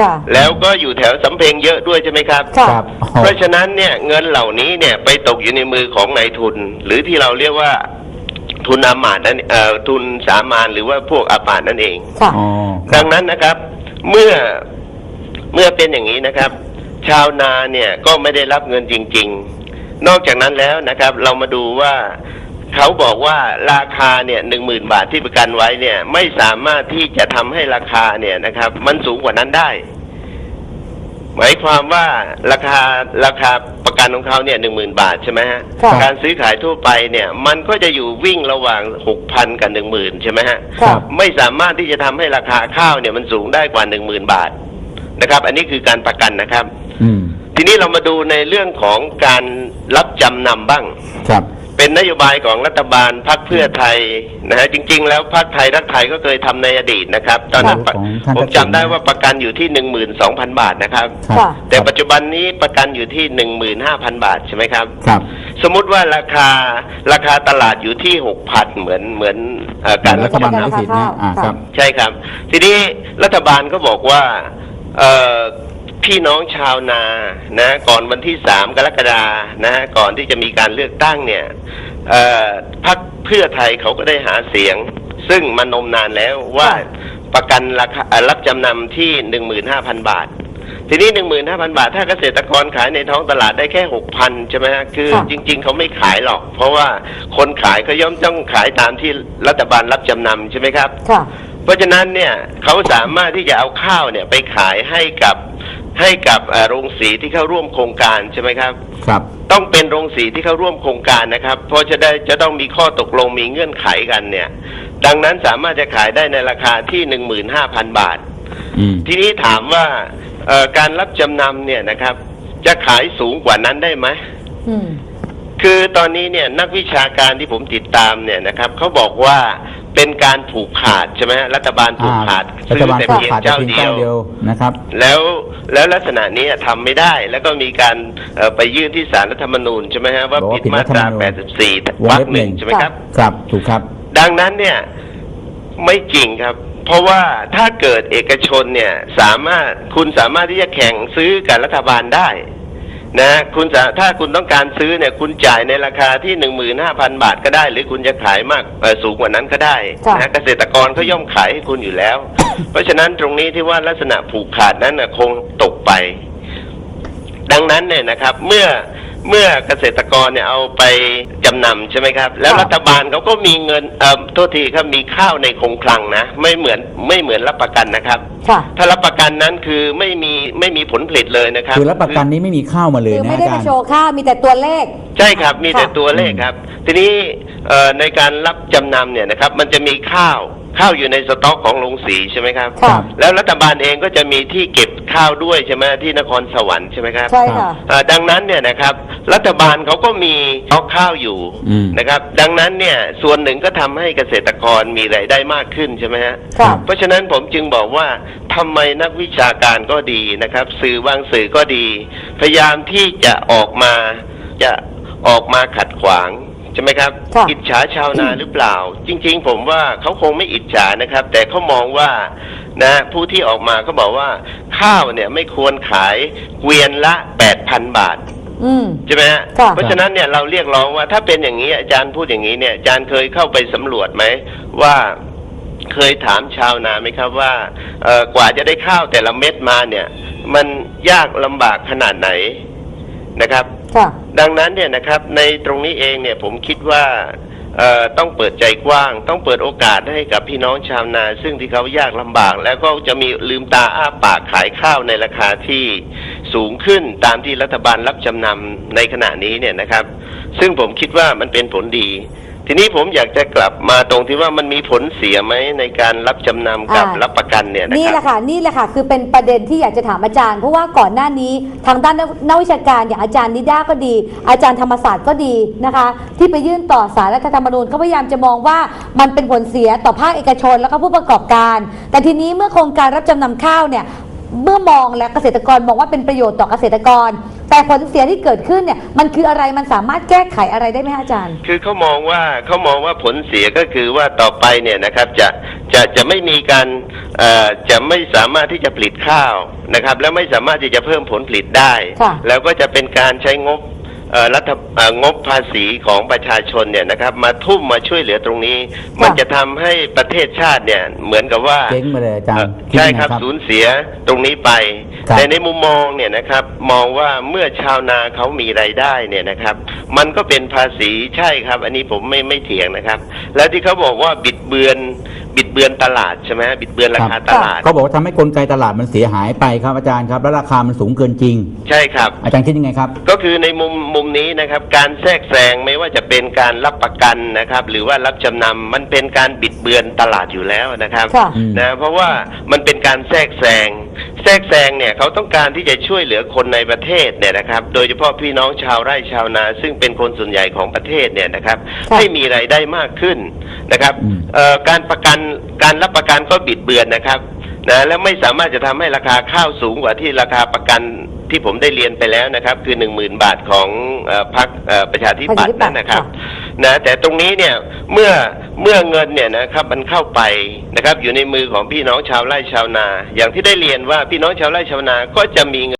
จ้ะ แล้วก็อยู่แถวสำเพ็งเยอะด้วยใช่ไหมครับ ค่ะ ครับเพราะฉะนั้นเนี่ยเงินเหล่านี้เนี่ยไปตกอยู่ในมือของนายทุน หรือที่เราเรียกว่าทุนอามาตย์นั่นเอ่อทุนสามานหรือว่าพวกอามาตย์นั่นเอง ค่ะ อ๋อดังนั้นนะครับเมื่อเมื่อเป็นอย่างนี้นะครับ ชาวนาเนี่ยก็ไม่ได้รับเงินจริง ๆ นอกจากนั้นแล้วนะครับ เรามาดูว่า เขาบอกว่าราคาเนี่ยหนึ่งหมื่นบาทที่ประกันไว้เนี่ย ไม่สามารถที่จะทำให้ราคาเนี่ยนะครับ มันสูงกว่านั้นได้ หมายความว่าราคาราคาประกันของเขาเนี่ยหนึ่งหมื่นบาทใช่ไหมฮะค่ะการซื้อขายทั่วไปเนี่ย มันก็จะอยู่วิ่งระหว่างหกพันกับหนึ่งหมื่นใช่ไหมฮะค่ะไม่สามารถที่จะทำให้ราคาข้าวเนี่ยมันสูงได้กว่าหนึ่งหมื่นบาทนะครับ อันนี้คือการประกันนะครับ อืมทีนี้เรามาดูในเรื่องของการรับจำนำบ้างครับ เป็นนโยบายของรัฐบาลพรรคเพื่อไทยนะฮะจริง ๆ แล้วพรรคไทยรักไทยก็เคยทำในอดีตนะครับ ตอนนั้นของท่านผมจำได้ว่าประกันอยู่ที่หนึ่งหมื่นสองพันบาทนะครับครับค่ะแต่ปัจจุบันนี้ประกันอยู่ที่หนึ่งหมื่นห้าพันบาทใช่ไหมครับครับ สมมุติว่าราคาราคาตลาดอยู่ที่หกพันเหมือนเหมือนเอ่อการรัฐบาลประกันไม่สิทธิ์นะราคาข้าวอ่าค่ะครับใช่ครับ ทีนี้รัฐบาลก็บอกว่าเอ่อ พี่น้องชาวนานะก่อนวันที่สามกรกฎานะฮะก่อนที่จะมีการเลือกตั้งเนี่ยเอ่อพรรคเพื่อไทยเขาก็ได้หาเสียง ซึ่งมันนมนานแล้วว่าค่ะประกันราคาเอ่อรับจำนำที่หนึ่งหมื่นห้าพันบาท ทีนี้หนึ่งหมื่นห้าพันบาท ถ้าเกษตรกรขายในท้องตลาดได้แค่หกพันใช่ไหมฮะคือค่ะจริง ๆ เขาไม่ขายหรอก เพราะว่าคนขายก็ย่อมต้องขายตามที่รัฐบาลรับจำนำใช่ไหมครับค่ะเพราะฉะนั้นเนี่ยเขาสามารถที่จะเอาข้าวเนี่ยไปขายให้กับ ให้กับเอ่อโรงสีที่เข้าร่วมโครงการใช่ไหมครับ ครับ ต้องเป็นโรงสีที่เข้าร่วมโครงการนะครับ เพราะจะได้จะต้องมีข้อตกลงมีเงื่อนไขกันเนี่ย ดังนั้นสามารถจะขายได้ในราคาที่หนึ่งหมื่นห้าพันบาทอืมทีนี้ถามว่าเอ่อการรับจำนำเนี่ยนะครับ จะขายสูงกว่านั้นได้ไหมอืมคือตอนนี้เนี่ยนักวิชาการที่ผมติดตามเนี่ยนะครับเขาบอกว่า เป็นการผูกขาดใช่ไหมฮะรัฐบาลผูกขาดรัฐบาลแต่ผูกเพียงขาดแต่เจ้าเพียงเดีเจ้ายว เดียวนะครับ แล้วแล้วลักษณะนี้ทำไม่ได้แล้วก็มีการเอ่อไปยื่นที่ศาลรัฐธรรมนูญใช่ไหมฮะว่าบอกผิว่าดผิดมาตรา รัฐธรรมนูญ 84วงวรรเล็คบหหนึ่นึ่ง งใช่ไหมครับ ครับถูกครับ ดังนั้นเนี่ยไม่จริงครับ เพราะว่าถ้าเกิดเอกชนเนี่ยสามารถคุณสามารถที่จะแข่งซื้อกับรัฐบาลได้ นะคุณสาถ้าคุณต้องการซื้อเนี่ย คุณจ่ายในราคาที่หนึ่งหมื่นห้าพันบาทก็ได้ หรือคุณจะขายมากเอ่อสูงกว่านั้นก็ได้ค่ะนะเกษตรกรเขาย่อมขายให้คุณอยู่แล้ว เพราะฉะนั้นตรงนี้ที่ว่าลักษณะผูกขาดนั้นนะคงตกไป ดังนั้นเนี่ยนะครับ เมื่อ เมื่อเกษตรกรเนี่ยเอาไปจำนำใช่ไหมครับ แล้วค่ะรัฐบาลเขาก็มีเงินเอ่อโทษทีครับมีข้าวในคงคลังนะ ไม่เหมือนไม่เหมือนรับประกันนะครับ ค่ะ ถ้ารับประกันนั้นคือไม่มีไม่มีผลผลิตเลยนะครับคือรับประกันนี้ไม่มีข้าวมาเลยคือนะไม่อาได้จาไปรย์ โชว์ข้าวมีแต่ตัวเลข ใช่ครับมีแต่ค่ะ ตัวเลขครับ ทีนี้เอ่อในการรับจำนำเนี่ยนะครับ มันจะมีข้าว ข้าวอยู่ในสต็อกของโรงสีใช่ไหมครับ ค่ะ แล้วรัฐบาลเองก็จะมีที่เก็บข้าวด้วยใช่ไหมที่นครสวรรค์ใช่ไหมครับ ใช่ค่ะเอ่อดังนั้นเนี่ยนะครับรัฐบาลเขาก็มีสต็อกข้าวอยู่อืม นะครับดังนั้นเนี่ยส่วนหนึ่งก็ทำให้เกษตรกรมีรายได้มากขึ้นใช่ไหมฮะค่ะเพราะฉะนั้นผมจึงบอกว่าทำไมนักวิชาการก็ดีนะครับ สื่อบางสื่อก็ดี พยายามที่จะออกมาจะออกมาขัดขวางใช่ไหมครับ ค่ะ อิจฉาชาวนาหรือเปล่า จริง ๆ ผมว่าเขาคงไม่อิจฉานะครับ แต่เขามองว่านะผู้ที่ออกมาเขาบอกว่าข้าวเนี่ยไม่ควรขายเกวียนละแปดพันบาท อืม ใช่ไหมฮะค่ะ เพราะฉะนั้นเนี่ยเราเรียกร้องว่าถ้าเป็นอย่างนี้อาจารย์พูดอย่างนี้เนี่ยอาจารย์เคยเข้าไปสำรวจไหมว่าเคยถามชาวนาไหมครับว่าเอ่อกว่าจะได้ข้าวแต่ละเม็ดมาเนี่ย มันยากลำบากขนาดไหนนะครับค่ะ ดังนั้นเนี่ยนะครับในตรงนี้เองเนี่ยผมคิดว่าต้องเปิดใจกว้าง ต้องเปิดโอกาสให้กับพี่น้องชาวนา ซึ่งที่เขายากลำบาก แล้วก็จะมีลืมตาอ้าปากขายข้าวในราคาที่สูงขึ้นตามที่รัฐบาลรับจำนำในขณะนี้เนี่ยนะครับ ซึ่งผมคิดว่ามันเป็นผลดี ทีนี้ผมอยากจะกลับมาตรงที่ว่ามันมีผลเสียไหมในการรับจำนำกับอ่ารับประกันเนี่ยนะนี่คแหรับ ละค่ะนี่แหละค่ะคือเป็นประเด็นที่อยากจะถามอาจารย์ เพราะว่าก่อนหน้านี้ทางด้านนักวิชาการอย่างอาจารย์นิด้าก็ดี อาจารย์ธรรมศาสตร์ก็ดีนะคะ ที่ไปยื่นต่อสารรัฐธรรมนูญก็พยายามจะมองว่ามันเป็นผลเสียต่อภาคเอกชนแล้วก็ผู้ประกอบการ แต่ทีนี้เมื่อโครงการรับจำนำข้าวเนี่ย เมื่อมองและเกษตรกรมองว่าเป็นประโยชน์ต่อเกษตรกร แต่ผลเสียที่เกิดขึ้นเนี่ยมันคืออะไรมันสามารถแก้ไขอะไรได้ไหมคะอาจารย์ คือเขามองว่าเขามองว่าผลเสียก็คือว่าต่อไปเนี่ยนะครับจะจะจะไม่มีการเอ่อจะไม่สามารถที่จะผลิตข้าวนะครับ แล้วไม่สามารถที่จะเพิ่มผลผลิตได้ ค่ะ แล้วก็จะเป็นการใช้งบเอ่อ รัฐเอ่องบภาษีของประชาชนเนี่ยนะครับ มาทุ่มมาช่วยเหลือตรงนี้ มันจะทำให้ประเทศชาติเนี่ยเหมือนกับว่าเจ๊งไปเลยอาจารเอ่อย์ใช่ดยังไงครับสูญเสียตรงนี้ไปครับแต่ในมุมมองเนี่ยนะครับ มองว่าเมื่อชาวนาเขามีไรายได้เนี่ยนะครับ มันก็เป็นภาษีใช่ครับ อันนี้ผมไม่ไม่เถียงนะครับ แล้วที่เขาบอกว่าบิดเบือน บิดเบือนตลาดใช่ไหมฮะบิดเบือนราคาตลาด เขาบอกว่าทำให้กลไกตลาดมันเสียหายไปครับอาจารย์ครับ แล้วราคามันสูงเกินจริง ใช่ครับ อาจารย์คิดยังไงครับ ก็คือในมุมมุมนี้นะครับ การแทรกแซงไม่ว่าจะเป็นการรับประกันนะครับ หรือว่ารับจำนำมันเป็นการบิดเบือนตลาดอยู่แล้วนะครับค่ะอืมนะเพราะว่ามันเป็นการแทรกแซงแทรกแซงเนี่ยเขาต้องการที่จะช่วยเหลือคนในประเทศเนี่ยนะครับ โดยเฉพาะพี่น้องชาวไร่ชาวนา ซึ่งเป็นคนส่วนใหญ่ของประเทศเนี่ยนะครับ ค่ะ ให้มีรายได้มากขึ้น นะครับอืมเอ่อการประกันการรับประกันก็บิดเบือนนะครับนะและไม่สามารถจะทำให้ราคาข้าวสูงกว่าที่ราคาประกันที่ผมได้เรียนไปแล้วนะครับ คือหนึ่งหมื่นบาทของเออพรรคเอ่อประชาธิปัตย์นั่นนะครับนะแต่ตรงนี้เนี่ยเมื่อเมื่อเงินเนี่ยนะครับมันเข้าไปนะครับ อยู่ในมือของพี่น้องชาวไร่ชาวนา อย่างที่ได้เรียนว่าพี่น้องชาวไร่ชาวนาก็จะมีเงิน